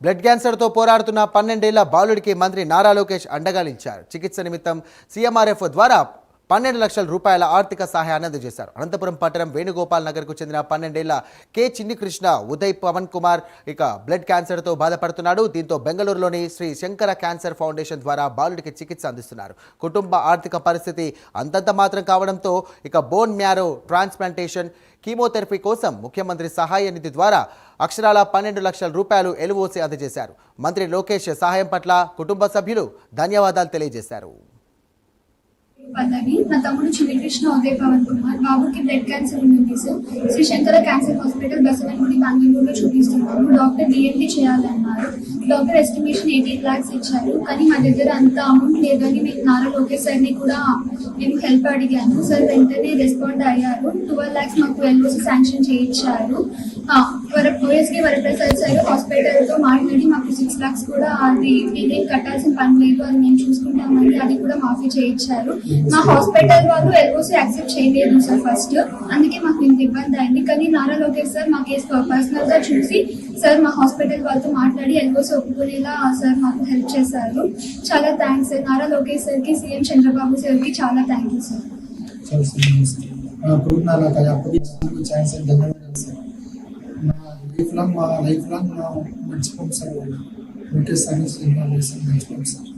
Blood క్యాన్సర్తో పోరాడుతున్న పన్నెండేళ్ళ బాలుడికి మంత్రి నారా లోకేష్ అండగాలించారు. చికిత్స నిమిత్తం సీఎంఆర్ఎఫ్ ద్వారా పన్నెండు లక్షల రూపాయల ఆర్థిక సహాయాన్ని అందజేశారు. అనంతపురం పట్టణం వేణుగోపాల్ నగర్కు చెందిన పన్నెండేళ్ళ కె చిన్ని కృష్ణ ఉదయ్ పవన్ కుమార్ ఇక బ్లడ్ క్యాన్సర్తో బాధపడుతున్నాడు. దీంతో బెంగళూరులోని శ్రీ శంకర క్యాన్సర్ ఫౌండేషన్ ద్వారా బాలుడికి చికిత్స అందిస్తున్నారు. కుటుంబ ఆర్థిక పరిస్థితి అంతంత మాత్రం కావడంతో ఇక బోన్ మ్యారో ట్రాన్స్ప్లాంటేషన్ కీమోథెరపీ కోసం ముఖ్యమంత్రి సహాయ నిధి ద్వారా అక్షరాల పన్నెండు లక్షల రూపాయలు ఎలువోసి అందజేశారు. మంత్రి లోకేష్ సహాయం పట్ల కుటుంబ సభ్యులు ధన్యవాదాలు తెలియజేశారు. పల్లవి నా తమ్ముడు చిన్నకృష్ణ ఉదయ్ పవన్ కుమార్ బాబుకి బ్లడ్ క్యాన్సర్ ఉంది sir Sri Shankara cancer hospital Basavanagudi బెంగళూరులో చూపిస్తున్నాము డాక్టర్ డిఎన్డి చేయాలన్నారు. డాక్టర్ ఎస్టిమేషన్ ఎయిటీన్ లాక్స్ ఇచ్చారు. కానీ మా దగ్గర అంత అమౌంట్ లేదని మేము నారా లోకేష్ సార్ని కూడా మేము హెల్ప్ అడిగాను. సార్ వెంటనే రెస్పాండ్ అయ్యారు. ట్వెల్వ్ ల్యాక్స్ మాకు ఎల్ఓసి శాంక్షన్ చేయించారు. ఓఎస్కే వరప్రసాద్ సార్ హాస్పిటల్తో మాట్లాడి మాకు సిక్స్ లాక్స్ కూడా అది దీనికి కట్టాల్సిన పని లేదు అది మేము చూసుకుంటామని అది కూడా మాఫీ చేయించారు. మా హాస్పిటల్ వాళ్ళు ఎల్ఓసీ యాక్సెప్ట్ చేయలేదు సార్ ఫస్ట్. అందుకే మాకు ఇంత ఇబ్బంది అయింది. కానీ నారా లోకేష్ సార్ మా కేసు పర్సనల్గా చూసి సార్ మా హాస్పిటల్ వాళ్ళతో మాట్లాడి ఎల్ఓసీ ఒప్పుకునేలా సార్ మాకు హెల్ప్ చేశారు. చాలా థ్యాంక్స్ సార్. నారా లోకేష్ సార్కి సీఎం చంద్రబాబు సార్కి చాలా థ్యాంక్ యూ సార్ చాలా లైఫ్ లాంగ్ మా లైఫ్ లాంగ్ మంచి మర్చిపోం సార్ వాళ్ళు. వెంకటేశ్వర సార్ సినిమా వేసి మర్చిపోం సార్.